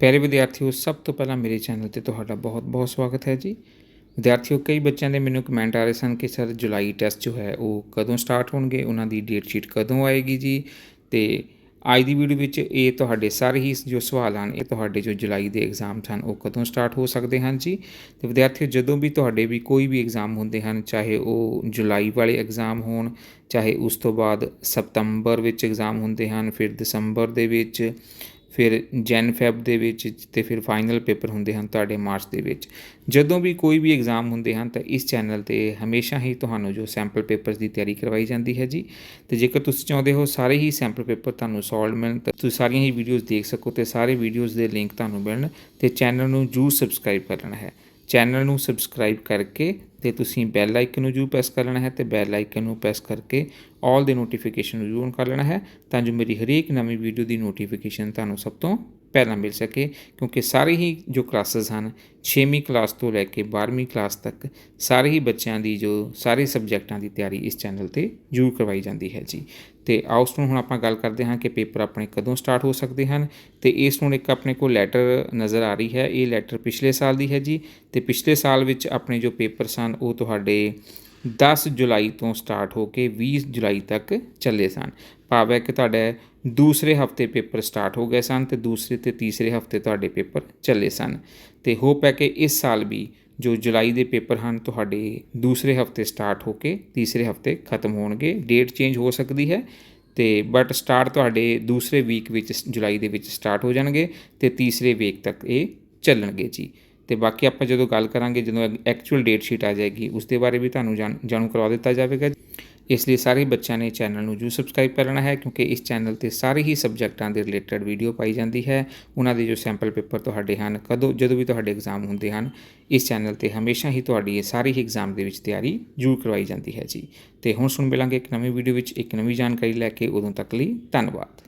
ਪਿਆਰੇ ਵਿਦਿਆਰਥੀਓ ਸਭ ਤੋਂ ਪਹਿਲਾਂ ਮੇਰੇ ਚੈਨਲ ਤੇ ਤੁਹਾਡਾ ਬਹੁਤ-ਬਹੁਤ ਸਵਾਗਤ ਹੈ ਜੀ ਵਿਦਿਆਰਥੀਓ ਕਈ ਬੱਚਿਆਂ ਦੇ ਮੈਨੂੰ ਕਮੈਂਟ ਆ ਰਹੇ ਸਨ ਕਿ ਸਰ ਜੁਲਾਈ ਟੈਸਟ ਜੋ ਹੈ ਉਹ ਕਦੋਂ ਸਟਾਰਟ ਹੋਣਗੇ ਉਹਨਾਂ ਦੀ ਡੇਟ ਸ਼ੀਟ ਕਦੋਂ ਆਏਗੀ ਜੀ ਤੇ ਅੱਜ ਦੀ ਵੀਡੀਓ ਵਿੱਚ ਇਹ ਤੁਹਾਡੇ ਸਾਰੇ ਹੀ ਜੋ ਸਵਾਲ ਹਨ ਇਹ ਤੁਹਾਡੇ ਜੋ ਜੁਲਾਈ ਦੇ ਐਗਜ਼ਾਮ ਹਨ ਉਹ ਕਦੋਂ ਸਟਾਰਟ ਹੋ ਸਕਦੇ ਹਨ ਜੀ ਤੇ ਵਿਦਿਆਰਥੀਓ ਜਦੋਂ ਵੀ ਤੁਹਾਡੇ ਵੀ ਕੋਈ ਵੀ ਐਗਜ਼ਾਮ ਹੁੰਦੇ ਹਨ ਚਾਹੇ ਉਹ ਜੁਲਾਈ ਵਾਲੇ ਐਗਜ਼ਾਮ ਹੋਣ ਚਾਹੇ ਉਸ ਤੋਂ ਬਾਅਦ ਸਤੰਬਰ ਵਿੱਚ ਐਗਜ਼ਾਮ ਹੁੰਦੇ ਹਨ ਫਿਰ ਦਸੰਬਰ ਦੇ ਵਿੱਚ ਫਿਰ ਜੈਨ ਫੈਬ ਦੇ ਵਿੱਚ ਅਤੇ ਫਿਰ ਫਾਈਨਲ ਪੇਪਰ ਹੁੰਦੇ ਹਨ ਤੁਹਾਡੇ ਮਾਰਚ ਦੇ ਵਿੱਚ। ਜਦੋਂ ਵੀ ਕੋਈ ਵੀ ਐਗਜ਼ਾਮ ਹੁੰਦੇ ਹਨ ਤਾਂ ਇਸ ਚੈਨਲ ਤੇ ਹਮੇਸ਼ਾ ਹੀ ਤੁਹਾਨੂੰ ਜੋ ਸੈਂਪਲ ਪੇਪਰਸ ਦੀ ਤਿਆਰੀ ਕਰਵਾਈ ਜਾਂਦੀ ਹੈ ਜੀ। ਤੇ ਜੇਕਰ ਤੁਸੀਂ ਚਾਹੁੰਦੇ ਹੋ ਸਾਰੇ ਹੀ ਸੈਂਪਲ ਪੇਪਰ ਤੁਹਾਨੂੰ ਸੋਲਵ ਮਿਲਣ ਤਾਂ ਤੁਸੀਂ ਸਾਰੀਆਂ ਹੀ ਵੀਡੀਓਜ਼ ਦੇਖ ਸਕੋ ਤੇ ਸਾਰੇ ਵੀਡੀਓਜ਼ ਦੇ ਲਿੰਕ ਤੁਹਾਨੂੰ ਮਿਲਣ ਤੇ ਚੈਨਲ ਨੂੰ ਜਰੂਰ ਸਬਸਕ੍ਰਾਈਬ ਕਰ ਲੈਣਾ ਹੈ। ਚੈਨਲ ਨੂੰ ਸਬਸਕ੍ਰਾਈਬ ਕਰਕੇ ਤੇ ਤੁਸੀਂ ਬੈਲ ਆਈਕਨ ਨੂੰ ਜਰੂਰ ਪ੍ਰੈਸ ਕਰ ਲੈਣਾ ਹੈ ਤੇ ਬੈਲ ਆਈਕਨ ਨੂੰ ਪ੍ਰੈਸ ਕਰਕੇ ਆਲ ਦੇ ਨੋਟੀਫਿਕੇਸ਼ਨ ਨੂੰ ਜਰੂਰ ਔਨ ਕਰ ਲੈਣਾ ਹੈ ਤਾਂ ਜੋ ਮੇਰੀ ਹਰੇਕ ਨਵੀਂ ਵੀਡੀਓ ਦੀ ਨੋਟੀਫਿਕੇਸ਼ਨ ਤੁਹਾਨੂੰ ਸਭ ਤੋਂ ਪਹਿਲਾਂ ਮਿਲ ਸਕੇ, ਕਿਉਂਕਿ ਸਾਰੇ ਹੀ ਜੋ ਕਲਾਸਿਸ ਹਨ 6ਵੀਂ ਕਲਾਸ ਤੋਂ ਲੈ ਕੇ 12ਵੀਂ ਕਲਾਸ ਤੱਕ ਸਾਰੇ ਹੀ ਬੱਚਿਆਂ ਦੀ ਜੋ ਸਾਰੇ ਸਬਜੈਕਟਾਂ ਦੀ ਤਿਆਰੀ ਇਸ ਚੈਨਲ ਤੇ ਜਰੂਰ ਕਰਵਾਈ ਜਾਂਦੀ ਹੈ ਜੀ। ਤੇ ਆਓ ਉਸ ਨੂੰ ਹੁਣ ਆਪਾਂ ਗੱਲ ਕਰਦੇ ਹਾਂ ਕਿ ਪੇਪਰ ਆਪਣੇ ਕਦੋਂ ਸਟਾਰਟ ਹੋ ਸਕਦੇ ਹਨ ਤੇ ਇਸ ਨੂੰ ਇੱਕ ਆਪਣੇ ਕੋਲ ਲੈਟਰ ਨਜ਼ਰ ਆ ਰਹੀ ਹੈ, ਇਹ ਲੈਟਰ ਪਿਛਲੇ ਸਾਲ ਦੀ ਹੈ ਜੀ ਤੇ ਪਿਛਲੇ ਸਾਲ ਵਿੱਚ ਆਪਣੇ ਜੋ ਪੇਪਰ ਸਨ ਉਹ ਤੁਹਾਡੇ 10 ਜੁਲਾਈ ਤੋਂ ਸਟਾਰਟ ਹੋ ਕੇ 20 ਜੁਲਾਈ ਤੱਕ ਚੱਲੇ ਸਨ। ਭਾਵ ਹੈ ਕਿ ਤੁਹਾਡਾ ਦੂਸਰੇ ਹਫ਼ਤੇ ਪੇਪਰ ਸਟਾਰਟ ਹੋ ਗਏ ਸਨ ਤੇ ਦੂਸਰੇ ਤੇ ਤੀਸਰੇ ਹਫ਼ਤੇ ਤੁਹਾਡੇ ਪੇਪਰ ਚੱਲੇ ਸਨ। ਤੇ ਹੋਪ ਹੈ ਕਿ ਇਸ ਸਾਲ ਵੀ ਜੋ ਜੁਲਾਈ ਦੇ ਪੇਪਰ ਹਨ ਤੁਹਾਡੇ ਦੂਸਰੇ ਹਫ਼ਤੇ ਸਟਾਰਟ ਹੋ ਕੇ ਤੀਸਰੇ ਹਫ਼ਤੇ ਖਤਮ ਹੋਣਗੇ। ਡੇਟ ਚੇਂਜ ਹੋ ਸਕਦੀ ਹੈ ਤੇ ਬਟ ਸਟਾਰਟ ਤੁਹਾਡੇ ਦੂਸਰੇ ਵੀਕ ਵਿੱਚ ਜੁਲਾਈ ਦੇ ਵਿੱਚ ਸਟਾਰਟ ਹੋ ਜਾਣਗੇ ਤੇ ਤੀਸਰੇ ਵੀਕ ਤੱਕ ਇਹ ਚੱਲਣਗੇ ਜੀ। ਅਤੇ ਬਾਕੀ ਆਪਾਂ ਜਦੋਂ ਗੱਲ ਕਰਾਂਗੇ ਜਦੋਂ ਐਕਚੁਅਲ ਡੇਟ ਸ਼ੀਟ ਆ ਜਾਏਗੀ ਉਸ ਦੇ ਬਾਰੇ ਵੀ ਤੁਹਾਨੂੰ ਜਾਣ- ਜਾਣੂ ਕਰਵਾ ਦਿੱਤਾ ਜਾਵੇਗਾ। ਇਸ ਲਈ ਸਾਰੇ ਬੱਚਿਆਂ ਨੇ ਚੈਨਲ ਨੂੰ ਜਰੂਰ ਸਬਸਕ੍ਰਾਈਬ ਕਰਨਾ ਹੈ, ਕਿਉਂਕਿ ਇਸ ਚੈਨਲ ਤੇ ਸਾਰੇ ਹੀ ਸਬਜੈਕਟਾਂ ਦੇ ਰਿਲੇਟਡ ਵੀਡੀਓ ਪਾਈ ਜਾਂਦੀ ਹੈ। ਉਹਨਾਂ ਦੇ ਜੋ ਸੈਂਪਲ ਪੇਪਰ ਤੁਹਾਡੇ ਹਨ, ਕਦੋਂ, ਜਦੋਂ ਵੀ ਤੁਹਾਡੇ ਐਗਜ਼ਾਮ ਹੁੰਦੇ ਹਨ, ਇਸ ਚੈਨਲ ਤੇ ਹਮੇਸ਼ਾ ਹੀ ਤੁਹਾਡੀ ਇਹ ਸਾਰੇ ਹੀ ਐਗਜ਼ਾਮ ਦੇ ਵਿੱਚ ਤਿਆਰੀ ਜਰੂਰ ਕਰਵਾਈ ਜਾਂਦੀ ਹੈ ਜੀ। ਤੇ ਹੁਣ ਸੁਣ ਮਿਲਾਂਗੇ ਇੱਕ ਨਵੀਂ ਵੀਡੀਓ ਵਿੱਚ ਇੱਕ ਨਵੀਂ ਜਾਣਕਾਰੀ ਲੈ ਕੇ। ਉਦੋਂ ਤੱਕ ਲਈ ਧੰਨਵਾਦ।